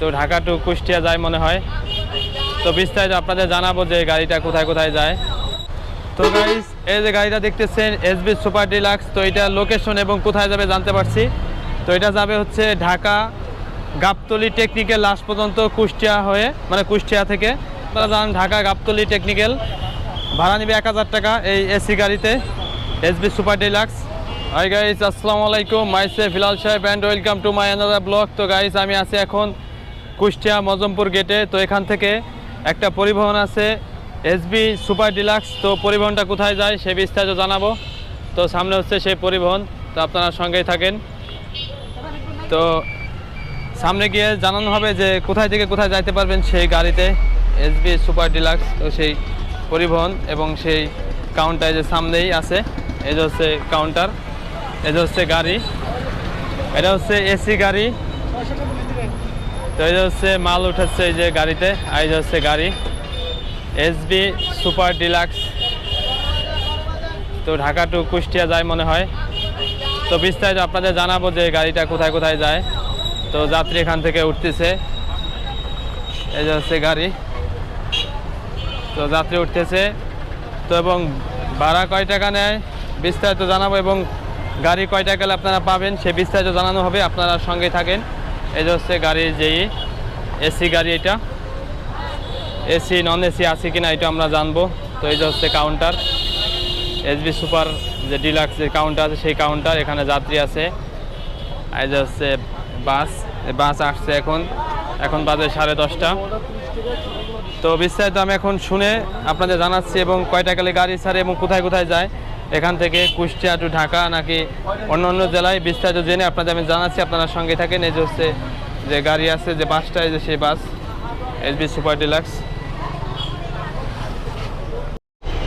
তো ঢাকা টু কুষ্টিয়া যায় মনে হয়। তো বিস্তারিত আপনাদের জানাব যে গাড়িটা কোথায় কোথায় যায়। তো গাইস এই যে গাড়িটা দেখতেছেন এসবি সুপার ডিলাক্স তো এটা লোকেশন এবং কোথায় যাবে জানতে পারছি। তো এটা যাবে হচ্ছে ঢাকা, গাবতলি টেকনিক্যাল লাস্ট পর্যন্ত কুষ্টিয়া হয়ে মানে কুষ্টিয়া থেকে। আপনারা জানেন ঢাকা গাবতলি টেকনিক্যাল ভাড়া নেবে এক হাজার টাকা এই এসি গাড়িতে SB super deluxe hi guys আসসালামু আলাইকুম। Myself Hilal Saheb and welcome to my another blog তো গাইজ আমি আছি এখন কুষ্টিয়া মজমপুর গেটে। তো এখান থেকে একটা পরিবহন আছে এসবি সুপার ডিলাক্স তো পরিবহনটা কোথায় যায় সে বিস্তারিত জানাব। তো সামনে হচ্ছে সেই পরিবহন, তো আপনারা সঙ্গেই থাকেন। তো সামনে গিয়ে জানানো হবে যে কোথায় থেকে কোথায় যাইতে পারবেন সেই গাড়িতে এসবি সুপার ডিলাক্স তো সেই পরিবহন এবং সেই কাউন্টার যে সামনেই আছে, এই যে হচ্ছে কাউন্টার এই যে হচ্ছে গাড়ি। এটা হচ্ছে এসি গাড়ি। তো এই হচ্ছে মাল উঠাচ্ছে এই যে গাড়িতে এই যে হচ্ছে গাড়ি। এসবি সুপার ডিলাক্স তো ঢাকা টু কুষ্টিয়া যায় মনে হয়। তো বিস্তারিত আপনাদের জানাব যে গাড়িটা কোথায় কোথায় যায়। তো যাত্রী এখান থেকে উঠতেছে। এই যে হচ্ছে গাড়ি। তো যাত্রী উঠতেছে। তো এবং ভাড়া কয় টাকা নেয়, বিস্তারিত জানাব এবং গাড়ি কয় টাকা আপনারা পাবেন, সে বিস্তারিত জানানো হবে, আপনারা সঙ্গে থাকেন। এই যে হচ্ছে গাড়ির যেই এসি গাড়ি এটা। এসি নন এসি আছে কিনা এটা আমরা জানব। তো এই যে হচ্ছে কাউন্টার এসবি সুপার যে ডিলাক্স যে কাউন্টার আছে, সেই কাউন্টার এখানে যাত্রী আছে। এই যে হচ্ছে বাস বাস আসছে এখন। এখন বাজে সাড়ে দশটা। তো বিস্তারিত আমি এখন শুনে আপনাদের জানাচ্ছি এবং কয়টা গেলে গাড়ি ছাড়ে এবং কোথায় কোথায় যায়। এখান থেকে কুষ্টিয়া টু ঢাকা নাকি অন্য অন্য জেলায় বিস্তারিত জেনে আপনাদের আমি জানাচ্ছি। আপনারা সঙ্গে থাকেন। এই যে হচ্ছে যে গাড়ি আছে, যে বাসটা, এই যে সেই বাস, এসবি সুপার ডিলাক্স।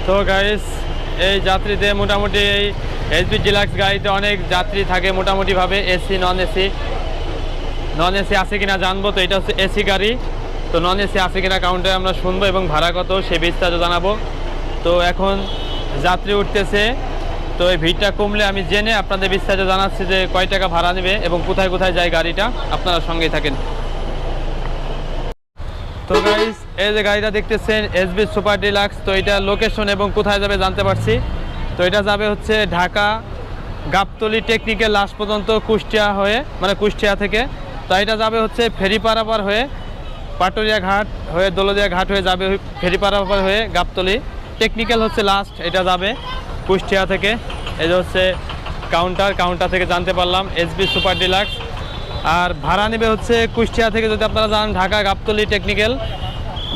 তো গাইস এই যাত্রীদের মোটামুটি এই এসবি ডিলাক্স গাড়িতে অনেক যাত্রী থাকে মোটামুটিভাবে, AC non AC non AC আছে কিনা জানব তো, এটা হচ্ছে এসি গাড়ি। তো নন এসি আছে কিনা কাউন্টারে আমরা শুনব এবং ভাড়া কত, সে বিস্তারিত জানাব। তো এখন যাত্রী উঠতেছে। তো এই ভিড়টা কমলে আমি জেনে আপনাদের বিস্তারিত জানাচ্ছি যে কয় টাকা ভাড়া নেবে এবং কোথায় কোথায় যায় গাড়িটা। আপনারা সঙ্গেই থাকেন। তো গাইস এই যে গাড়িটা দেখতেছেন এসবি সুপার ডিলাক্স তো এটা লোকেশন এবং কোথায় যাবে জানতে পারছি। তো এটা যাবে হচ্ছে ঢাকা গাবতলি টেকনিক্যাল লাস্ট পর্যন্ত কুষ্টিয়া হয়ে মানে কুষ্টিয়া থেকে। তো এটা যাবে হচ্ছে ফেরি পারাপার হয়ে পাটুরিয়া ঘাট হয়ে দোলদিয়া ঘাট হয়ে যাবে ফেরি পারাপার হয়ে গাবতলি। টেকনিক্যাল হচ্ছে লাস্ট এটা যাবে কুষ্টিয়া থেকে। এই যে হচ্ছে কাউন্টার কাউন্টার থেকে জানতে পারলাম এসবি সুপার ডিলাক্স আর ভাড়া নেবে হচ্ছে কুষ্টিয়া থেকে, যদি আপনারা যান ঢাকা গাবতলি টেকনিক্যাল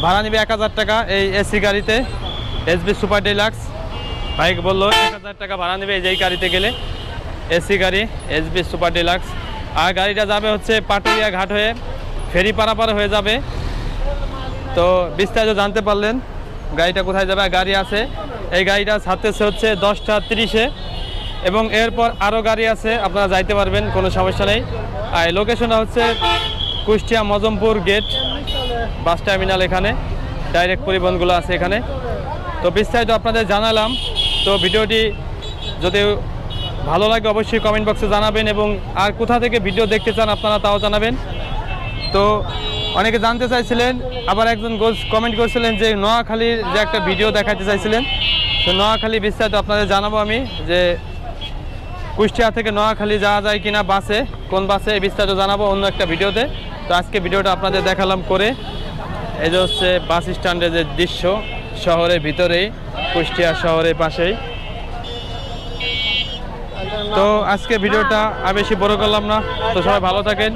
ভাড়া নেবে এক হাজার টাকা এই এসি গাড়িতে এসবি সুপার ডিলাক্স বাইক বলল, এক হাজার টাকা ভাড়া নেবে এই গাড়িতে গেলে এসি গাড়ি এসবি সুপার ডিলাক্স আর গাড়িটা যাবে হচ্ছে পাটুরিয়া ঘাট হয়ে, ফেরি পারাপার হয়ে যাবে। তো বিস্তারিত জানতে পারলেন। গাড়িটা কোথায় যাবে? গাড়ি আছে। এই গাড়িটা ছাড়তেছে হচ্ছে দশটা তিরিশে। এবং এরপর আরও গাড়ি আছে, আপনারা যাইতে পারবেন, কোনো সমস্যা নেই। আর লোকেশনটা হচ্ছে Kushtia Mojompur gate bus terminal এখানে। ডাইরেক্ট পরিবহনগুলো আছে এখানে। তো বিস্তারিত আপনাদের জানালাম। তো ভিডিওটি যদি ভালো লাগে, অবশ্যই কমেন্ট বক্সে জানাবেন এবং আর কোথা থেকে ভিডিও দেখতে চান আপনারা তাও জানাবেন। তো অনেকে জানতে চাইছিলেন, আবার একজন কমেন্ট করেছিলেন যে নোয়াখালীর যে একটা ভিডিও দেখাতে চাইছিলেন। তো নোয়াখালী বিস্তারিত আপনাদের জানাব আমি যে কুষ্টিয়া থেকে নোয়াখালী যাওয়া যায় কিনা বাসে, কোন বাসে বিস্তারিত জানাব অন্য একটা ভিডিওতে। তো আজকে ভিডিওটা আপনাদের দেখালাম করে। এই যে হচ্ছে বাস স্ট্যান্ডের যে দৃশ্য, শহরের ভিতরেই, কুষ্টিয়া শহরের পাশেই। তো আজকে ভিডিওটা আর বেশি বড় করলাম না। তো সবাই ভালো থাকেন,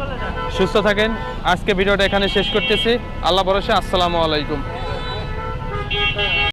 সুস্থ থাকেন। আজকে ভিডিওটা এখানে শেষ করতেছি। আল্লাহ বরসে আসসালামু আলাইকুম।